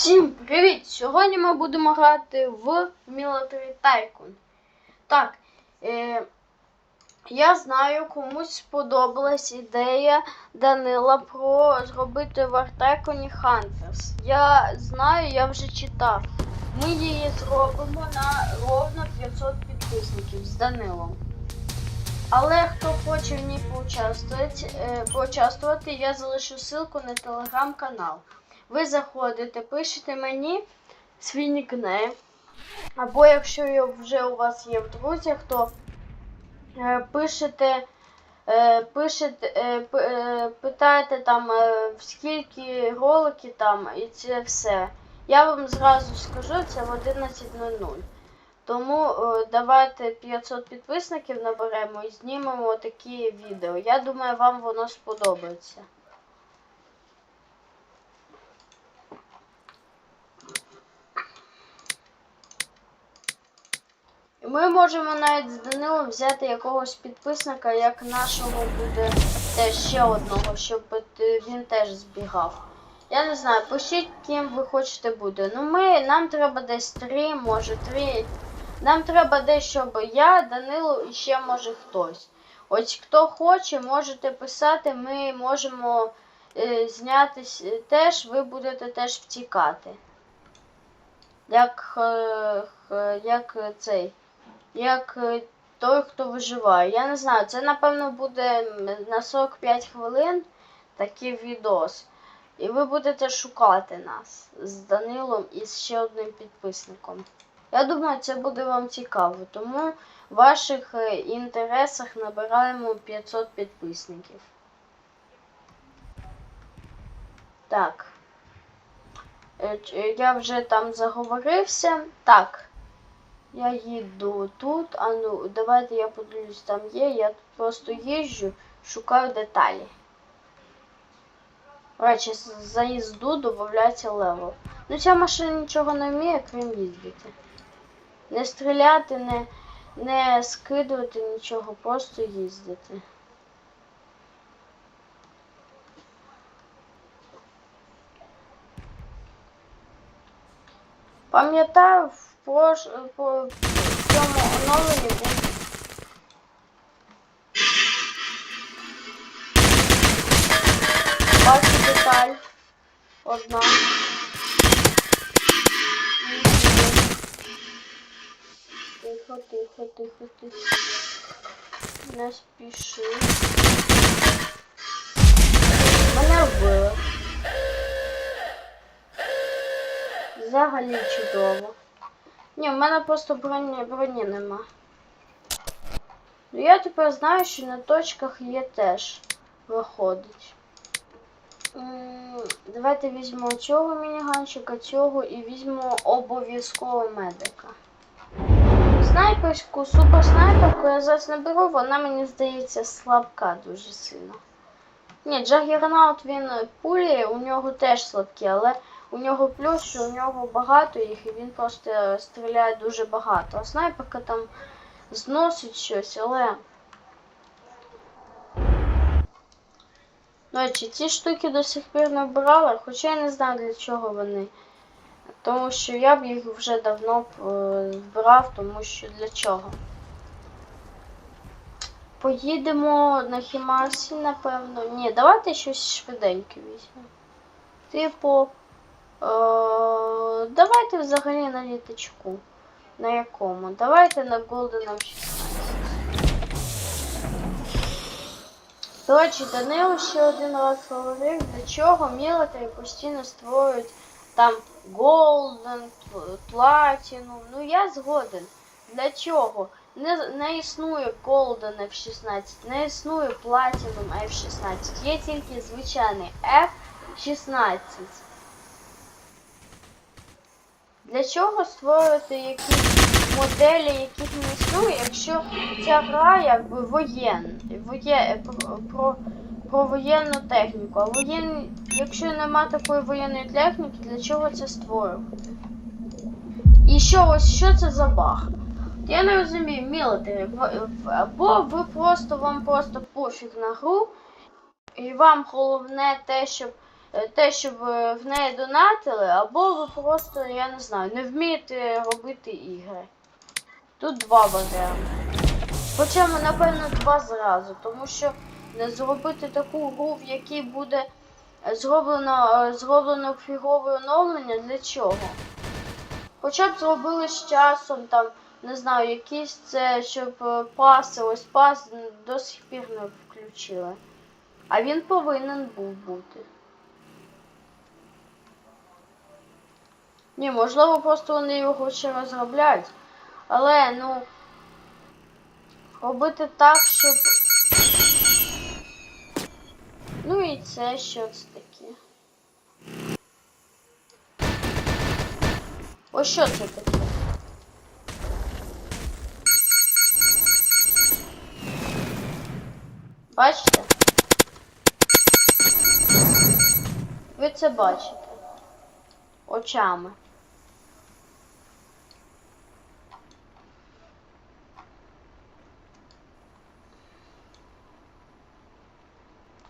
Всім привіт! Сьогодні ми будемо грати в Military Tycoon. Так, е, я знаю, комусь сподобалась ідея Данила про зробити в Артеконі Hunters. Я знаю, я вже читав. Ми її зробимо на ровно 500 підписників з Данилом. Але хто хоче в ній поучаствувати, е, поучаствувати, я залишу ссылку на телеграм-канал. Ви заходите, пишете мені свій нікнейм. Або якщо вже у вас є в друзях, то е, пишете, е, пишете, е, питаєте там, скільки ролики там і це все. Я вам зразу скажу, це в 11.00. Тому давайте 500 підписників наберемо і знімемо такі відео. Я думаю, вам воно сподобається. І Ми можемо навіть з Данилом взяти якогось підписника, як нашого буде теж ще одного, щоб е, він теж збігав. Я не знаю, пишіть, ким ви хочете бути. Ну ми, нам треба десь три, може три. Нам треба десь, щоб я, Данило і ще може хтось. Ось хто хоче, можете писати, ми можемо е, знятись е, теж, ви будете теж втікати. Як, е, як цей як е, той, хто виживає. Я не знаю, це напевно буде на 45 хвилин такий відос. І ви будете шукати нас з Данилом і з ще одним підписником. Я думаю, це буде вам цікаво, тому в ваших е, інтересах набираємо 500 підписників. Так. Е, Я вже там заговорився. Так. Я їду тут, а ну давайте я подивлюсь, там є. Я просто їжджу, шукаю деталі. Речі, з- за їзду додається левел. Ну ця машина нічого не вміє, крім їздити. Не стріляти, не, не скидувати нічого, просто їздити. Пам'ятаю, по в цьому оновленні був бачу деталь. Одна. Тихо, тихо, тихо, тихо. Не спіши. Мене вбили. Взагалі чудово. Ні, в мене просто броні, броні нема. Ну я тепер знаю, що на точках є теж виходить. Давайте візьмемо цього мініганчика, цього і візьмемо обов'язково медика. Снайперську, суперснайперку я зараз не беру, вона мені здається слабка дуже сильно. Ні, Джагернаут він пулі, у нього теж слабкі, але у нього плюс, що у нього багато їх, і він просто стріляє дуже багато. А снайперка там зносить щось, але. Речі, ці штуки до сих пір не вбирала, хоча я не знаю для чого вони. Тому що я б їх вже давно е, тому що для чого. Поїдемо на Хімарсі, напевно. Ні, давайте щось швиденьке візьмемо. Типу. Е, давайте взагалі на літачку. На якому? Давайте на Golden 16. До речі, Данило ще один раз говорив, для чого мілитарі постійно створюють там Golden, Platinum. Ну я згоден. Для чого? Не, не існує Golden F16, не існує Platinum F16. Є тільки звичайний F16. Для чого створювати якісь моделі, яких не якщо ця гра якби воєнна, воє, про, про, воєнну техніку. А воєн, якщо нема такої воєнної техніки, для чого це створювати? І що ось що це за баг? Я не розумію, мілитарі, або ви просто вам просто пофіг на гру, і вам головне те, щоб те, щоб е, в неї донатили, або ви просто, я не знаю, не вмієте робити ігри. Тут два варіанти. Хоча ми, напевно, два зразу, тому що не зробити таку гру, в якій буде е, зроблено, е, зроблено фігове оновлення для чого? Хоча б зробили з часом, там, не знаю, якісь це, щоб е, паси, ось пас до сих пір не включили. А він повинен був бути. Ні, можливо, просто вони його ще розробляють. Але, ну, робити так, щоб. Ну і це що це таке? Ось що це таке? Бачите? Ви це бачите очами.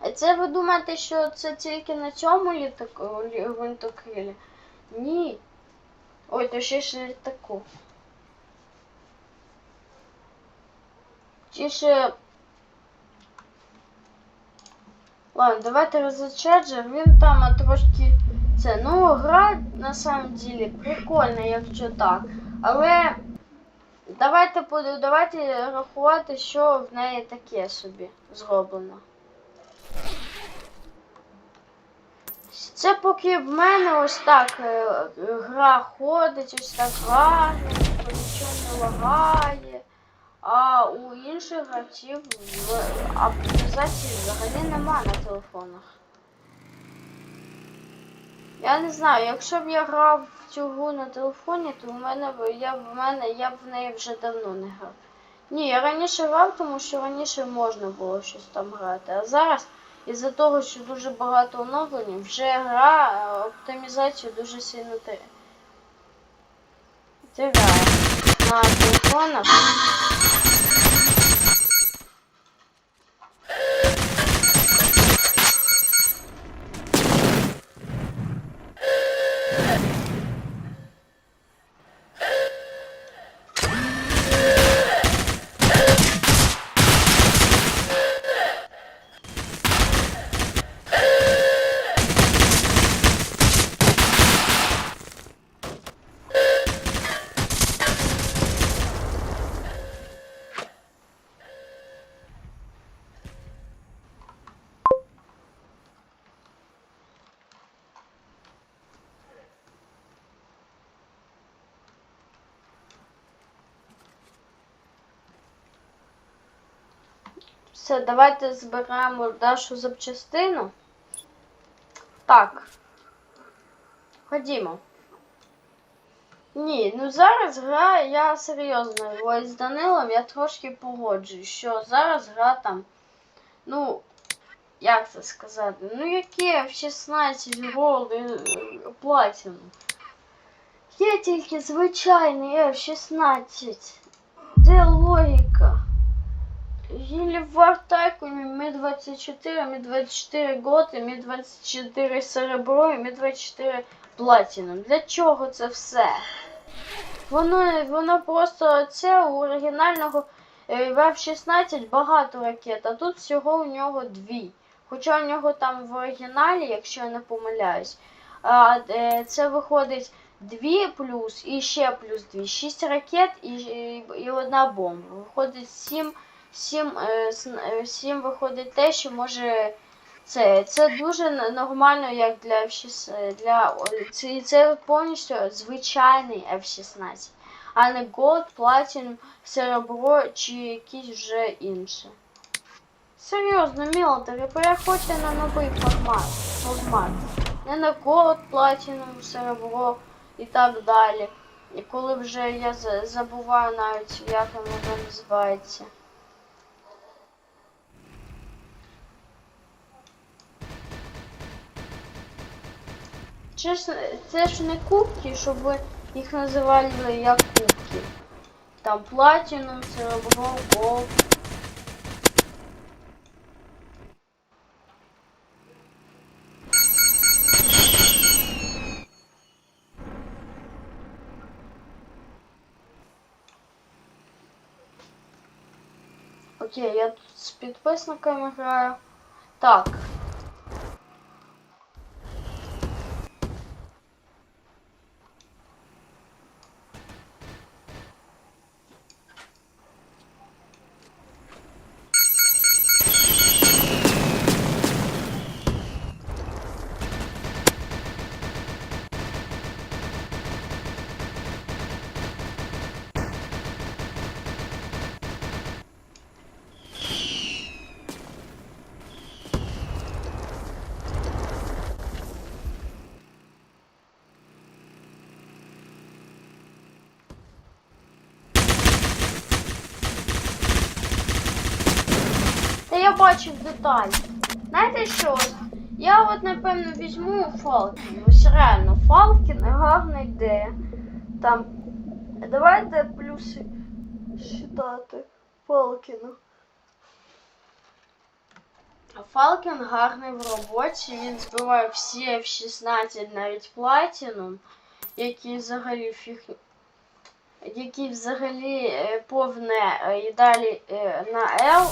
А це ви думаєте, що це тільки на цьому літаку гвинтокрилі? Ні. Ой, то ще ж літаку. Ті ще. Ладно, давайте розчарджер. Він там трошки це. Ну, гра на самом деле прикольна, якщо так. Але давайте давайте рахувати, що в неї таке собі зроблено. Це поки в мене ось так е, гра ходить, ось так гарненько, нічого не лагає. А у інших гравців в- оптимізації взагалі нема на телефонах. Я не знаю, якщо б я грав в цю гру на телефоні, то в мене б- я в мене я б в неї вже давно не грав. Ні, я раніше грав, тому що раніше можна було щось там грати. А зараз, із-за того, що дуже багато оновлень, вже гра е, оптимізацію дуже сильно те- тирає на телефонах. Все, давайте зберемо нашу запчастину. Так. Ходімо. Ні, ну зараз гра, я серйозно, ось з Данилом я трошки погоджуюсь, що зараз гра там, ну, як це сказати, ну яке в 16 голи платину. Є тільки звичайний F16. Де логіка? Или в Вартайкуме Ми-24, Ми-24 Готи, Ми-24 Серебро і Ми-24 Платінум. Для чого це все? Воно, воно просто це у оригінального е, в F-16 багато ракет, а тут всього у нього дві. Хоча у нього там в оригіналі, якщо я не помиляюсь, е, це виходить 2 плюс і ще плюс 2. 6 ракет і, і одна бомба. Виходить 7 сім, е, е, сім виходить те, що може. Це, це дуже нормально, як для F16. Для, це, це повністю звичайний F16, а не Gold, Platinum, Серебро чи якісь вже інші. Серйозно, Мілтері, переходьте на новий формат. формат. Не на Gold, Platinum, Серебро і так далі. І коли вже я забуваю навіть, як воно називається. Це ж, це ж не кубки, щоб їх називали як кубки. Там платинум, серебро, голд. Окей, я тут з підписниками граю. Так. Бачив деталь. Знаєте що? Я от напевно візьму Фалкін. Ось реально, Фалкін гарна ідея. Там. Давайте плюси считати Фалкіну. Фалкін гарний в роботі, він збиває всі F-16, навіть Platinum, які взагалі фіг... які взагалі е, повне е, і далі е, на L.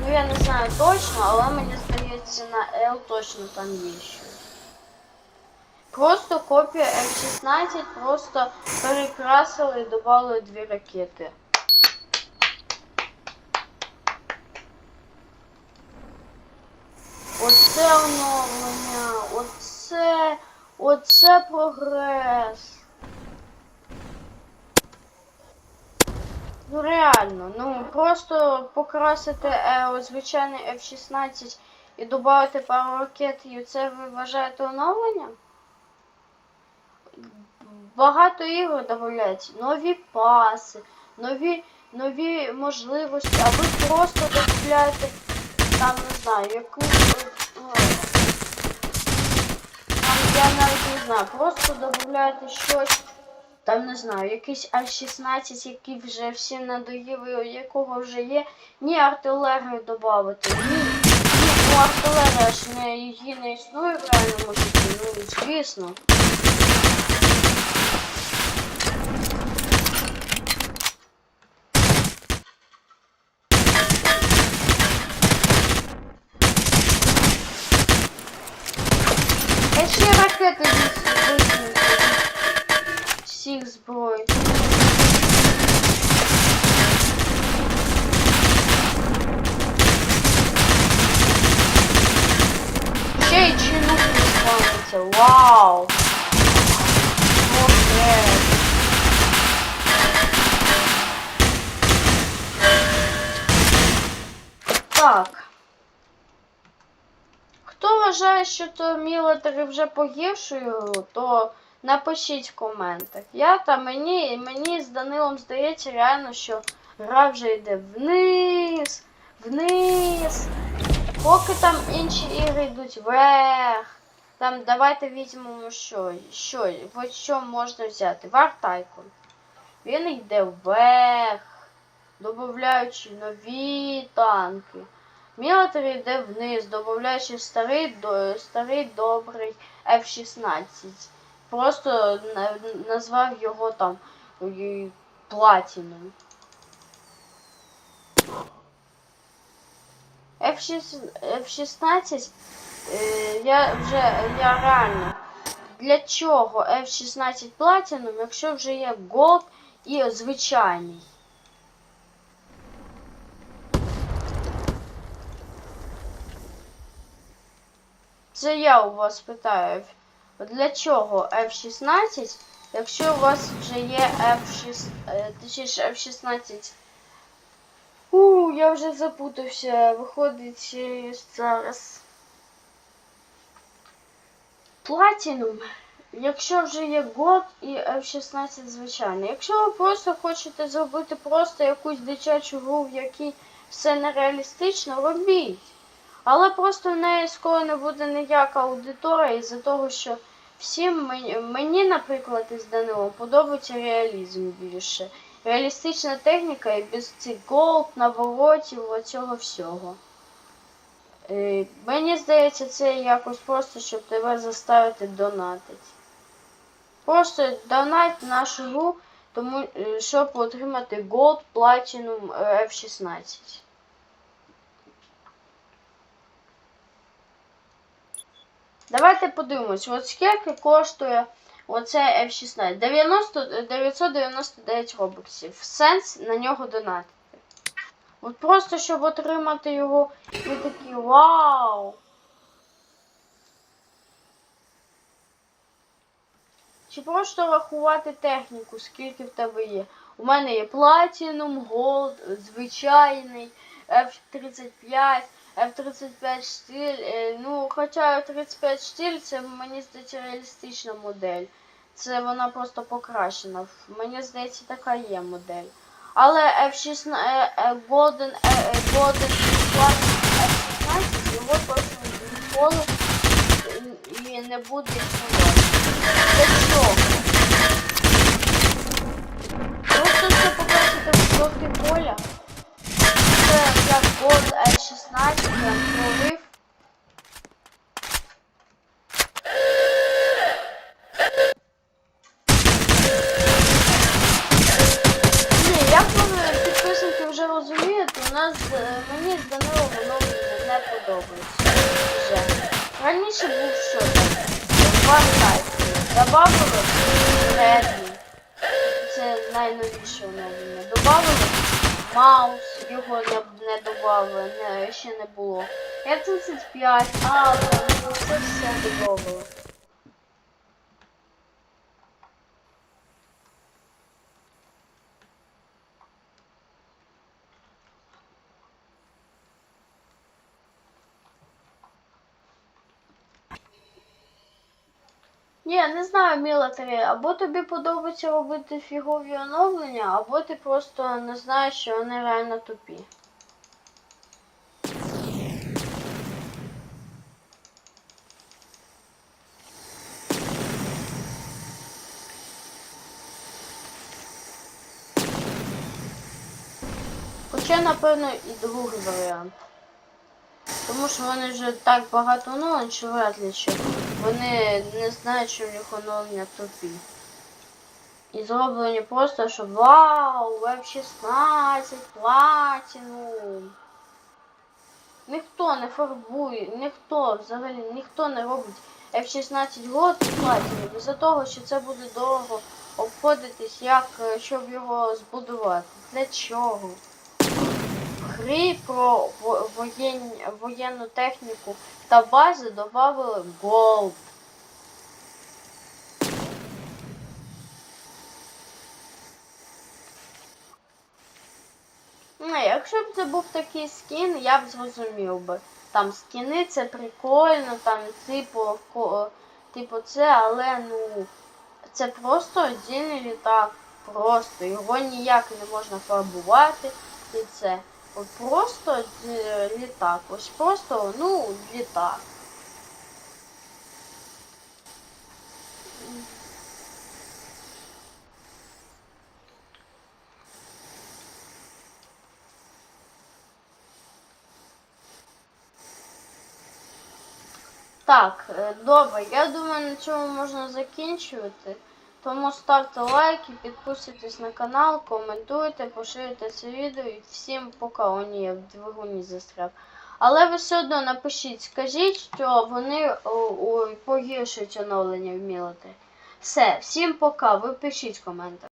Ну я не знаю точно, але мені здається на L точно там є щось. Просто копія F-16, просто перекрасили і додали дві ракети. Оце оновлення, оце, оце прогрес. Ну реально, ну просто покрасити е, звичайний F-16 і додати пару ракет, і це ви вважаєте оновленням? Багато ігор додають, нові паси, нові, нові можливості, а ви просто додаєте, там не знаю, якусь. е, е, Там я навіть не знаю, просто додаєте щось. Там не знаю, якийсь А-16, який вже всім надоїли, якого вже є. Ні, артилерію додати. Ні, ні, ну артилерія ж не її не існує в реальному житті, ну звісно. Я ще ракети висунути. Всіх зброй. Ще й чинук спавниться. Вау! Так. Хто вважає, що то мілитари вже погіршує то напишіть в коментах. Я та мені, мені з Данилом здається реально, що гра вже йде вниз, вниз. Поки там інші ігри йдуть вверх. Там давайте візьмемо що, що, от що можна взяти. Tycoon. Він йде вверх, додаючи нові танки. Мілітарі йде вниз, додаючи старий, старий добрий F-16. Просто назвав його там платіном. F-16, F-16 е, я вже я реально. Для чого F-16 Platinum, якщо вже є Gold і звичайний? Це я у вас питаю. Для чого F16, якщо у вас вже є F6, е, точніше F16? У, я вже запутався. Виходить е, зараз. Platinum. Якщо вже є God і F16 звичайно. Якщо ви просто хочете зробити просто якусь дитячу гру, в якій все нереалістично, робіть. Але просто в неї скоро не буде ніяка аудиторія із-за того, що всім мені, наприклад, із Данилом подобається реалізм більше. Реалістична техніка і без цих голд, наворотів, оцього всього. Е, мені здається, це якось просто, щоб тебе заставити донатити. Просто донать нашу гру, тому, е, щоб отримати Gold Platinum е, F16. Давайте подивимось, от скільки коштує оце F16. 90, 999 робоксів. Сенс на нього донатити. От просто щоб отримати його, ви такі вау! Чи просто рахувати техніку, скільки в тебе є? У мене є Platinum, Gold, звичайний, F35, F35 штиль. е, Ну, хоча F35 штиль це мені здається реалістична модель. Це вона просто покращена. Мені здається, така є модель. Але F16 е, е, Golden, Golden F16 його точно ніколи і не буде існувати. Для чого? Просто щоб побачити високі поля. Це як Gold F16, прям прорив. Ні, як ви підписники вже розумієте, у нас е, мені з Данилом воно не подобається. Вже. Раніше був що там? Два тайпи. Добавили Redmi. Це найновіше оновлення. Добавили маус, його не, не добавили, не, ще не було. F35, а, ну, це все добавили. Ні, не знаю, Мілатарі, або тобі подобається робити фігові оновлення, або ти просто не знаєш, що вони реально тупі. Хоча, напевно, і другий варіант. Тому що вони вже так багато оновлень, що вряд ли що вони не знають, що в них оновлення тупі. І зроблені просто, щоб вау, Web16, Platinum. Ніхто не фарбує, ніхто взагалі ніхто не робить F16 год Platinum. Із-за того, що це буде дорого обходитись, як е, щоб його збудувати. Для чого? В грі про воєн... воєнну техніку та бази додали Gold. Не, якщо б це був такий скін, я б зрозумів би. Там скіни це прикольно, там типу, типу це, але ну це просто отдільний літак. Просто його ніяк не можна фарбувати і це. Просто е, літак. Ось просто, ну, літак. Так, е, добре, я думаю, на цьому можна закінчувати. Тому ставте лайки, підписуйтесь на канал, коментуйте, поширюйте це відео і всім пока ні, я в двигуні застряв. Але ви все одно напишіть, скажіть, що вони погіршують оновлення в Мілоти. Все, всім пока, ви пишіть коментар.